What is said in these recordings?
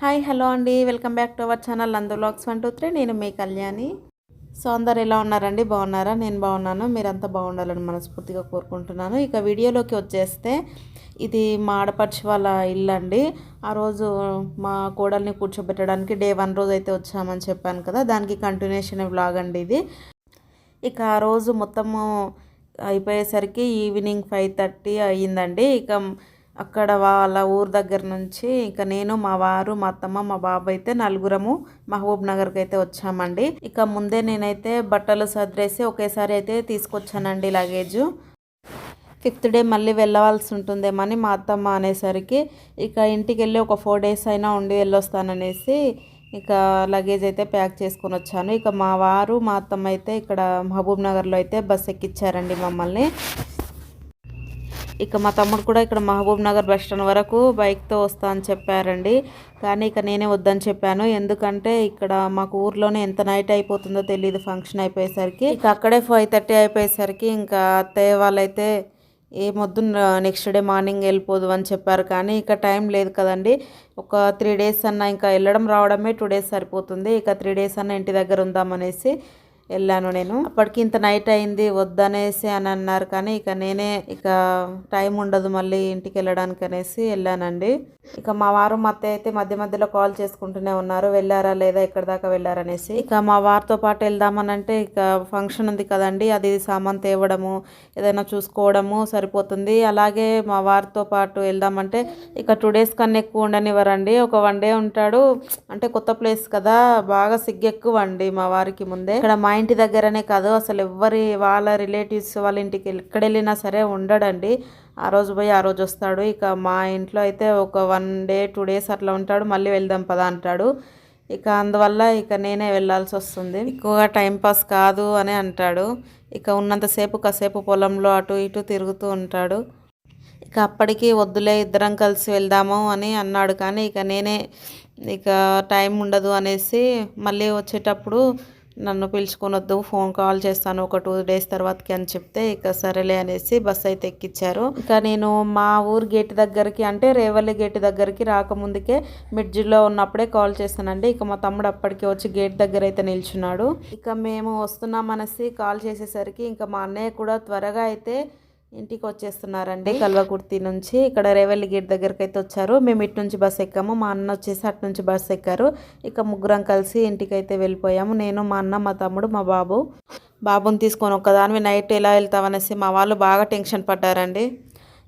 Hi hello అండి. Welcome back to our channel Andu vlogs one two three. నేను మీ Kalyani. So అందరు ఎలా ఉన్నారండి? బాగున్నారా? నేను బాగున్నాను. మీరంతా బాగుండాలని మనస్ఫూర్తిగా కోరుకుంటున్నాను. ఇక వీడియోలోకి వచ్చేస్తే ఇది మా ఆడపడిచి వాళ్ళ ఇల్లు అండి ఆ రోజు మా కోడల్ని కూర్చోబెట్టడానికి డే వన్ రోజు అయితే వచ్చామని చెప్పాను కదా. దానికి కంటిన్యూషన్ వ్లాగ్ అండి ఇది. ఇక ఆ రోజు మొత్తము అయిపోయేసరికి ఈవినింగ్ ఫైవ్ థర్టీ అయ్యిందండి. ఇక అక్కడ వాళ్ళ ఊరు దగ్గర నుంచి ఇంకా నేను మా వారు మా అత్తమ్మ మా బాబు అయితే నలుగురము మహబూబ్ నగర్కి అయితే వచ్చామండి. ఇక ముందే నేనైతే బట్టలు సదిరేసి ఒకేసారి అయితే తీసుకొచ్చానండి లగేజ్. ఫిఫ్త్ డే మళ్ళీ వెళ్ళవలసి ఉంటుందేమని మా అత్తమ్మ అనేసరికి ఇక ఇంటికి వెళ్ళి ఒక ఫోర్ డేస్ అయినా ఉండి వెళ్ళొస్తాననేసి ఇక లగేజ్ అయితే ప్యాక్ చేసుకొని వచ్చాను. ఇక మా వారు మా అత్తమ్మ అయితే ఇక్కడ మహబూబ్ నగర్లో అయితే బస్ ఎక్కిచ్చారండి మమ్మల్ని. ఇక మా తమ్ముడు కూడా ఇక్కడ మహబూబ్ నగర్ బస్ స్టాండ్ వరకు బైక్తో వస్తా అని చెప్పారండి. కానీ ఇక నేనే వద్దని చెప్పాను. ఎందుకంటే ఇక్కడ మాకు ఊర్లోనే ఎంత నైట్ అయిపోతుందో తెలియదు ఫంక్షన్ అయిపోయేసరికి. ఇక అక్కడే ఫైవ్ థర్టీ అయిపోయేసరికి ఇంకా అత్తయ్య వాళ్ళైతే ఏమొద్దు నెక్స్ట్ డే మార్నింగ్ వెళ్ళిపోదు అని చెప్పారు. కానీ ఇక టైం లేదు కదండి. ఒక త్రీ డేస్ అన్న ఇంకా వెళ్ళడం రావడమే టూ డేస్ సరిపోతుంది. ఇక త్రీ డేస్ అన్న ఇంటి దగ్గర ఉందామనేసి వెళ్ళాను నేను. అప్పటికి ఇంత నైట్ అయింది వద్దనేసి అని అన్నారు కానీ ఇక నేనే ఇక టైం ఉండదు మళ్ళీ ఇంటికి వెళ్ళడానికి అనేసి వెళ్ళానండి. ఇక మా వారు మా అత్తయ్య అయితే మధ్య మధ్యలో కాల్ చేసుకుంటూనే ఉన్నారు వెళ్ళారా లేదా ఎక్కడి దాకా వెళ్ళారనేసి ఇక మా వారితో పాటు వెళ్దామనంటే ఇక ఫంక్షన్ ఉంది కదండి అది సామాన్ తేవడము ఏదైనా చూసుకోవడము సరిపోతుంది. అలాగే మా వారితో పాటు వెళ్దామంటే ఇక టూ డేస్ కన్నా ఎక్కువ ఉండనివ్వరండి. ఒక వన్ డే ఉంటాడు అంటే కొత్త ప్లేస్ కదా బాగా సిగ్గెక్కువ అండి మా వారికి ముందే. ఇక్కడ మా ఇంటి దగ్గరనే కాదు అసలు ఎవ్వరి వాళ్ళ రిలేటివ్స్ వాళ్ళ ఇంటికి ఎక్కడ వెళ్ళినా సరే ఉండడండి. ఆ రోజు పోయి ఆ రోజు వస్తాడు. ఇక మా ఇంట్లో అయితే ఒక వన్ డే టూ డేస్ అట్లా ఉంటాడు. మళ్ళీ వెళ్దాం పదా అంటాడు. ఇక అందువల్ల ఇక నేనే వెళ్ళాల్సి వస్తుంది. ఎక్కువగా టైంపాస్ కాదు అని అంటాడు. ఇక ఉన్నంతసేపు కాసేపు పొలంలో అటు ఇటు తిరుగుతూ ఉంటాడు. ఇక అప్పటికి వద్దులే ఇద్దరం కలిసి వెళ్దాము అని అన్నాడు. కానీ ఇక నేనే ఇక టైం ఉండదు అనేసి మళ్ళీ వచ్చేటప్పుడు నన్ను పిలుచుకునొద్దు ఫోన్ కాల్ చేస్తాను ఒక టూ డేస్ తర్వాతకి అని చెప్తే ఇక సరేలే అనేసి బస్ అయితే ఎక్కిచ్చారు. ఇక నేను మా ఊరు గేట్ దగ్గరికి అంటే రేవల్లి గేట్ దగ్గరికి రాకముందుకే మిడ్జిలో ఉన్నప్పుడే కాల్ చేస్తానండి ఇక మా తమ్ముడు అప్పటికే వచ్చి గేట్ దగ్గర అయితే నిల్చున్నాడు. ఇక మేము వస్తున్నాం అనేసి కాల్ చేసేసరికి ఇంకా మా అన్నయ్య కూడా త్వరగా అయితే ఇంటికి వచ్చేస్తున్నారండి కల్వకుర్తి నుంచి. ఇక్కడ రేవల్లి గేట్ దగ్గరికి అయితే వచ్చారు. మేము ఇటు నుంచి బస్ ఎక్కాము. మా అన్న వచ్చేసి అటు నుంచి బస్ ఎక్కారు. ఇక ముగ్గురం కలిసి ఇంటికి అయితే వెళ్ళిపోయాము. నేను మా అన్న మా తమ్ముడు మా బాబు. బాబుని తీసుకొని ఒక్కదానివి నైట్ ఎలా వెళ్తావనేసి మా వాళ్ళు బాగా టెన్షన్ పడ్డారండి.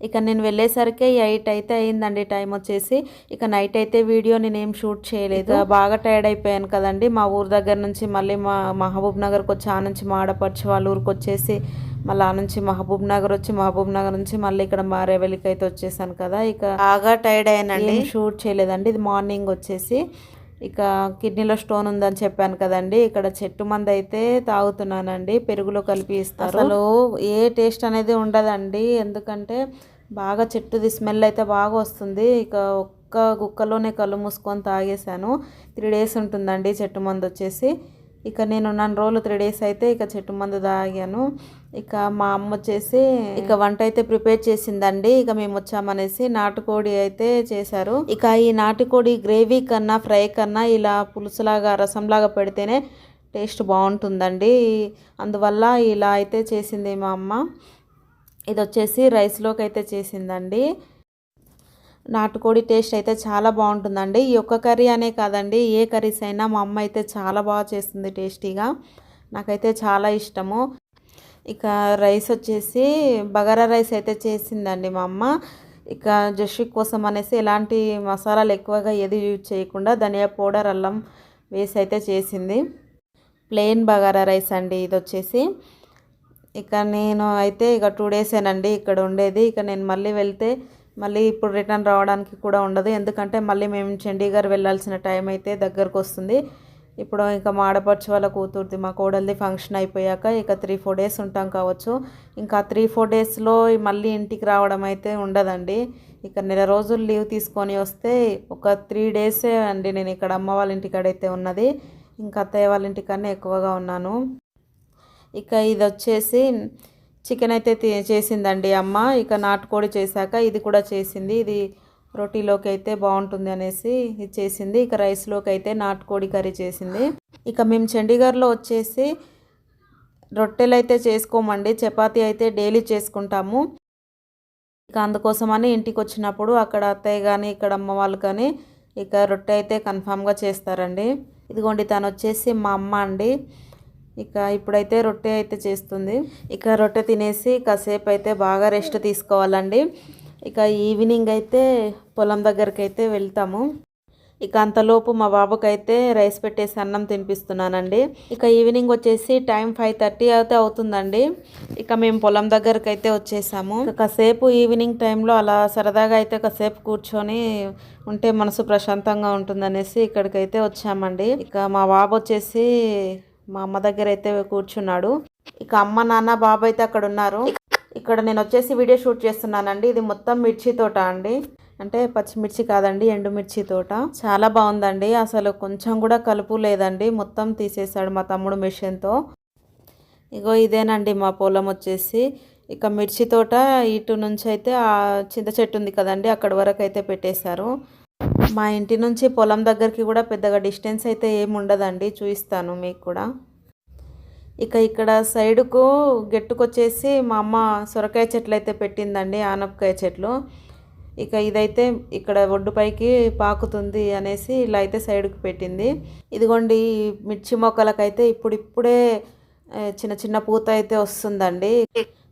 ఇక నేను వెళ్ళేసరికి ఎయిట్ అయితే అయిందండి టైం వచ్చేసి. ఇక నైట్ అయితే వీడియో నేను ఏం షూట్ చేయలేదు. బాగా టైర్డ్ అయిపోయాను కదండి. మా ఊరు దగ్గర నుంచి మళ్ళీ మా మహబూబ్ నగర్కి వచ్చి ఆ నుంచి మా ఆడపడిచి వాళ్ళ ఊరికి వచ్చేసి మళ్ళీ ఆ నుంచి మహబూబ్ నగర్ వచ్చి మహబూబ్ నగర్ నుంచి మళ్ళీ ఇక్కడ మారేవెల్లికి అయితే వచ్చేసాను కదా. ఇక బాగా టైర్డ్ అయ్యానండి. షూట్ చేయలేదండి. ఇది మార్నింగ్ వచ్చేసి ఇక కిడ్నీలో స్టోన్ ఉందని చెప్పాను కదండి. ఇక్కడ చెట్టు మంది అయితే తాగుతున్నానండి. పెరుగులో కలిపి ఇస్తారు. అసలు ఏ టేస్ట్ అనేది ఉండదండి. ఎందుకంటే బాగా చెట్టుది స్మెల్ అయితే బాగా వస్తుంది. ఇక ఒక్క గుక్కలోనే కళ్ళు మూసుకొని తాగేశాను. త్రీ డేస్ ఉంటుందండి చెట్టు మందు వచ్చేసి. ఇక నేను నన్ను రోజులు త్రీ డేస్ అయితే ఇక చెట్టు మందు తాగాను. ఇక మా అమ్మ వచ్చేసి ఇక వంట అయితే ప్రిపేర్ చేసిందండి. ఇక మేము వచ్చామనేసి నాటుకోడి అయితే చేశారు. ఇక ఈ నాటుకోడి గ్రేవీ కన్నా ఫ్రై కన్నా ఇలా పులుసులాగా రసంలాగా పెడితేనే టేస్ట్ బాగుంటుందండి. అందువల్ల ఇలా అయితే చేసింది మా అమ్మ. ఇది వచ్చేసి రైస్లోకి అయితే చేసిందండి. నాటుకోడి టేస్ట్ అయితే చాలా బాగుంటుందండి. ఈ ఒక్క కర్రీ అనే కాదండి ఏ కర్రీస్ అయినా మా అమ్మ అయితే చాలా బాగా చేస్తుంది టేస్టీగా. నాకైతే చాలా ఇష్టము. ఇక రైస్ వచ్చేసి బగారా రైస్ అయితే చేసిందండి మా అమ్మ. ఇక జషి కోసం అనేసి ఎలాంటి మసాలాలు ఎక్కువగా ఏది యూజ్ చేయకుండా ధనియా పౌడర్ అల్లం వేసి అయితే చేసింది. ప్లెయిన్ బగారా రైస్ అండి ఇది వచ్చేసి. ఇక నేను అయితే ఇక టూ డేసేనండి ఇక్కడ ఉండేది. ఇక నేను మళ్ళీ వెళ్తే మళ్ళీ ఇప్పుడు రిటర్న్ రావడానికి కూడా ఉండదు. ఎందుకంటే మళ్ళీ మేము చండీగఢ్ వెళ్ళాల్సిన టైం అయితే దగ్గరకు వస్తుంది. ఇప్పుడు ఇంకా మా ఆడపడుచు వాళ్ళ కూతురుది మా కోడలిది ఫంక్షన్ అయిపోయాక ఇక త్రీ ఫోర్ డేస్ ఉంటాం కావచ్చు. ఇంకా త్రీ ఫోర్ డేస్లో మళ్ళీ ఇంటికి రావడం అయితే ఉండదండి. ఇక నెల రోజులు లీవ్ తీసుకొని వస్తే ఒక త్రీ డేసే అండి నేను ఇక్కడ అమ్మ వాళ్ళ ఇంటికాడైతే ఉన్నది. ఇంకా అత్తయ్య వాళ్ళ ఇంటికన్నా ఎక్కువగా ఉన్నాను. ఇక ఇది వచ్చేసి చికెన్ అయితే చేసిందండి అమ్మ. ఇక నాటుకోడి చేశాక ఇది కూడా చేసింది. ఇది రోటీలోకి అయితే బాగుంటుంది అనేసి ఇది చేసింది. ఇక రైస్లోకి అయితే నాటుకోడి కర్రీ చేసింది. ఇక మేము చండీగఢ్లో వచ్చేసి రొట్టెలు అయితే చేసుకోమండి. చపాతీ అయితే డైలీ చేసుకుంటాము. ఇక అందుకోసమని ఇంటికి వచ్చినప్పుడు అక్కడ అత్తయ్య కానీ ఇక్కడ అమ్మ వాళ్ళు కానీ ఇక రొట్టె అయితే కన్ఫామ్గా చేస్తారండి. ఇదిగోండి తను వచ్చేసి మా అమ్మ అండి. ఇక ఇప్పుడైతే రొట్టె అయితే చేస్తుంది. ఇక రొట్టె తినేసి కాసేపు అయితే బాగా రెస్ట్ తీసుకోవాలండి. ఇక ఈవినింగ్ అయితే పొలం దగ్గరికి అయితే వెళ్తాము. ఇక అంతలోపు మా బాబుకైతే రైస్ పెట్టేసి అన్నం తినిపిస్తున్నానండి. ఇక ఈవినింగ్ వచ్చేసి టైం ఫైవ్ థర్టీ అయితే అవుతుందండి. ఇక మేము పొలం దగ్గరకు అయితే వచ్చేసాము. ఇక కాసేపు ఈవినింగ్ టైంలో అలా సరదాగా అయితే కాసేపు కూర్చొని ఉంటే మనసు ప్రశాంతంగా ఉంటుందనేసి ఇక్కడికైతే వచ్చామండి. ఇక మా బాబు వచ్చేసి మా అమ్మ దగ్గర అయితే కూర్చున్నాడు. ఇక అమ్మ నాన్న బాబు అయితే అక్కడ ఉన్నారు ఇక్కడ నేను వచ్చేసి వీడియో షూట్ చేస్తున్నానండి. ఇది మొత్తం మిర్చి తోట అండి. అంటే పచ్చిమిర్చి కాదండి ఎండుమిర్చి తోట. చాలా బాగుందండి. అసలు కొంచెం కూడా కలుపు లేదండి. మొత్తం తీసేసాడు మా తమ్ముడు మిషన్తో ఇగో ఇదేనండి మా పొలం వచ్చేసి. ఇక మిర్చి తోట ఇటు నుంచి అయితే ఆ చింత చెట్టు ఉంది కదండి అక్కడ వరకు అయితే పెట్టేశారు. మా ఇంటి నుంచి పొలం దగ్గరికి కూడా పెద్దగా డిస్టెన్స్ అయితే ఏమి ఉండదండి చూపిస్తాను మీకు కూడా. ఇక ఇక్కడ సైడుకు గెట్టుకొచ్చేసి మా అమ్మ సొరకాయ చెట్లు అయితే పెట్టిందండి ఆనపకాయ చెట్లు. ఇక ఇదైతే ఇక్కడ ఒడ్డుపైకి పాకుతుంది అనేసి ఇలా అయితే సైడ్కి పెట్టింది. ఇదిగోండి మిర్చి మొక్కలకైతే ఇప్పుడిప్పుడే చిన్న చిన్న పూత అయితే వస్తుందండి.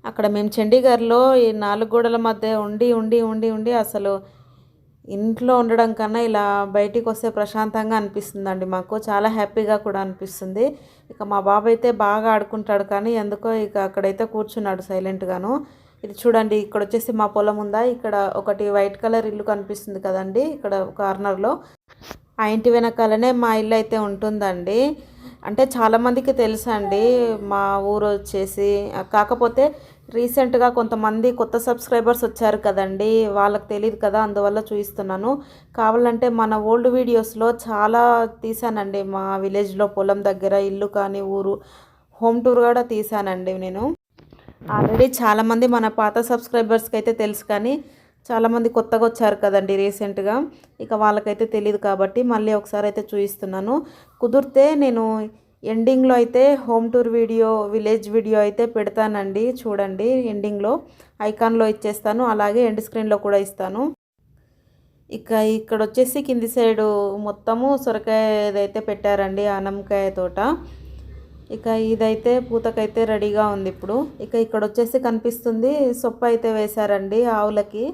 అక్కడ మేము చండీగఢ్లో ఈ నాలుగు గోడల మధ్య ఉండి ఉండి ఉండి ఉండి అసలు ఇంట్లో ఉండడం కన్నా ఇలా బయటికి వస్తే ప్రశాంతంగా అనిపిస్తుందండి మాకు. చాలా హ్యాపీగా కూడా అనిపిస్తుంది. ఇక మా బాబు అయితే బాగా ఆడుకుంటాడు కానీ ఎందుకో ఇక అక్కడైతే కూర్చున్నాడు సైలెంట్గాను. ఇది చూడండి ఇక్కడ వచ్చేసి మా పొలం ఉందా? ఇక్కడ ఒకటి వైట్ కలర్ ఇల్లు కనిపిస్తుంది కదండి ఇక్కడ కార్నర్లో. ఆ ఇంటి వెనకాలనే మా ఇల్లు అయితే ఉంటుందండి. అంటే చాలామందికి తెలుసండి మా ఊరు వచ్చేసి. కాకపోతే రీసెంట్గా కొంతమంది కొత్త సబ్స్క్రైబర్స్ వచ్చారు కదండి వాళ్ళకి తెలియదు కదా అందువల్ల చూపిస్తున్నాను కావాలంటే మన ఓల్డ్ వీడియోస్లో చాలా తీసానండి మా విలేజ్లో పొలం దగ్గర ఇల్లు కానీ ఊరు హోమ్ టూర్ కూడా తీసానండి నేను. ఆల్రెడీ చాలామంది మన పాత సబ్స్క్రైబర్స్కి అయితే తెలుసు కానీ చాలామంది కొత్తగా వచ్చారు కదండి రీసెంట్గా. ఇక వాళ్ళకైతే తెలియదు కాబట్టి మళ్ళీ ఒకసారి అయితే చూపిస్తున్నాను కుదిరితే నేను ఎండింగ్లో అయితే home tour video village video అయితే పెడతానండి. చూడండి ఎండింగ్లో ఐకాన్లో ఇచ్చేస్తాను. అలాగే ఎండ్ స్క్రీన్లో కూడా ఇస్తాను. ఇక ఇక్కడ వచ్చేసి కింది సైడు మొత్తము సొరకాయ అయితే పెట్టారండి ఆనంకాయ తోట. ఇక ఇదైతే పూతకైతే రెడీగా ఉంది ఇప్పుడు. ఇక ఇక్కడ వచ్చేసి కనిపిస్తుంది సొప్ప అయితే వేశారండి ఆవులకి.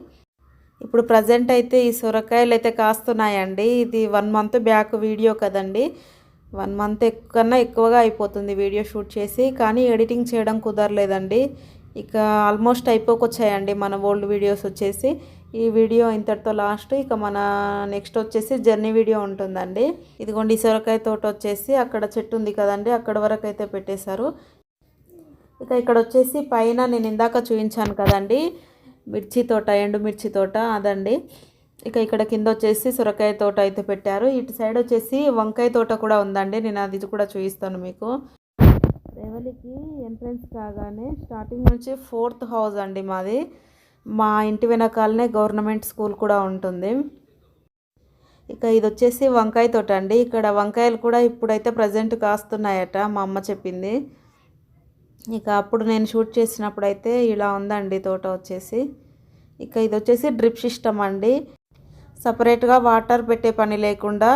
ఇప్పుడు ప్రజెంట్ అయితే ఈ సొరకాయలు అయితే కాస్తున్నాయండి. ఇది వన్ మంత్ బ్యాక్ వీడియో కదండి. వన్ మంత్ కన్నా ఎక్కువగా అయిపోతుంది వీడియో షూట్ చేసి కానీ ఎడిటింగ్ చేయడం కుదరలేదండి. ఇక ఆల్మోస్ట్ అయిపోకొచ్చాయండి మన ఓల్డ్ వీడియోస్ వచ్చేసి. ఈ వీడియో ఇంతటితో లాస్ట్. ఇక మన నెక్స్ట్ వచ్చేసి జర్నీ వీడియో ఉంటుందండి. ఇదిగోండి సొరకాయ తోట వచ్చేసి అక్కడ చెట్టు ఉంది కదండి అక్కడ వరకు అయితే పెట్టేశారు. ఇక ఇక్కడ వచ్చేసి పైన నేను ఇందాక చూపించాను కదండి మిర్చి తోట ఎండు మిర్చి తోట అదండి. ఇక ఇక్కడ కింద వచ్చేసి సొరకాయ తోట అయితే పెట్టారు. ఇటు సైడ్ వచ్చేసి వంకాయ తోట కూడా ఉందండి. నేను అది కూడా చూపిస్తాను మీకు. రేవలికి ఎంట్రన్స్ కాగానే స్టార్టింగ్ నుంచి ఫోర్త్ హౌస్ అండి మాది. మా ఇంటి వెనకాలనే గవర్నమెంట్ స్కూల్ కూడా ఉంటుంది. ఇక ఇది వచ్చేసి వంకాయ తోట అండి. ఇక్కడ వంకాయలు కూడా ఇప్పుడైతే ప్రజెంట్ కాస్తున్నాయట మా అమ్మ చెప్పింది. ఇక అప్పుడు నేను షూట్ చేసినప్పుడు అయితే ఇలా ఉందండి తోట వచ్చేసి. ఇక ఇది వచ్చేసి డ్రిప్ సిస్టమ్ అండి. సపరేట్గా వాటర్ పెట్టే పని లేకుండా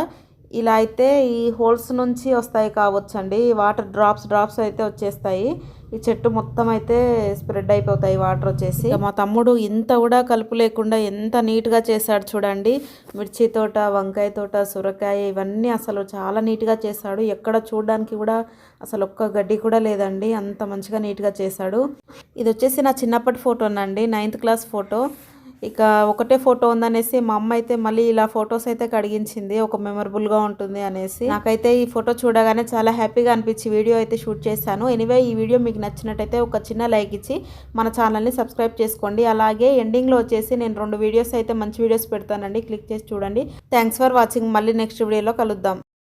ఇలా అయితే ఈ హోల్స్ నుంచి వస్తాయి కావచ్చండి. ఈ వాటర్ డ్రాప్స్ డ్రాప్స్ అయితే వచ్చేస్తాయి. ఈ చెట్టు మొత్తం అయితే స్ప్రెడ్ అయిపోతాయి వాటర్ వచ్చేసి. మా తమ్ముడు ఇంత కూడా కలుపు లేకుండా ఎంత నీట్గా చేశాడు చూడండి. మిర్చి తోట వంకాయ తోట సొరకాయ ఇవన్నీ అసలు చాలా నీట్గా చేశాడు. ఎక్కడ చూడడానికి కూడా అసలు ఒక్క గడ్డి కూడా లేదండి. అంత మంచిగా నీట్గా చేశాడు. ఇది వచ్చేసి నా చిన్నప్పటి ఫోటోనండి. Ninth class photo. ఇక ఒకటే ఫోటో ఉందనేసి మా అమ్మ అయితే మళ్ళీ ఇలా ఫొటోస్ అయితే కడిగించింది ఒక మెమరబుల్గా ఉంటుంది అనేసి. నాకైతే ఈ ఫోటో చూడగానే చాలా హ్యాపీగా అనిపించి వీడియో అయితే షూట్ చేశాను. ఎనివే ఈ వీడియో మీకు నచ్చినట్టయితే ఒక చిన్న లైక్ ఇచ్చి మన ఛానల్ని సబ్స్క్రైబ్ చేసుకోండి. అలాగే ఎండింగ్లో వచ్చేసి నేను రెండు వీడియోస్ అయితే మంచి వీడియోస్ పెడతానండి. క్లిక్ చేసి చూడండి. Thanks for watching. మళ్ళీ నెక్స్ట్ వీడియోలో కలుద్దాం.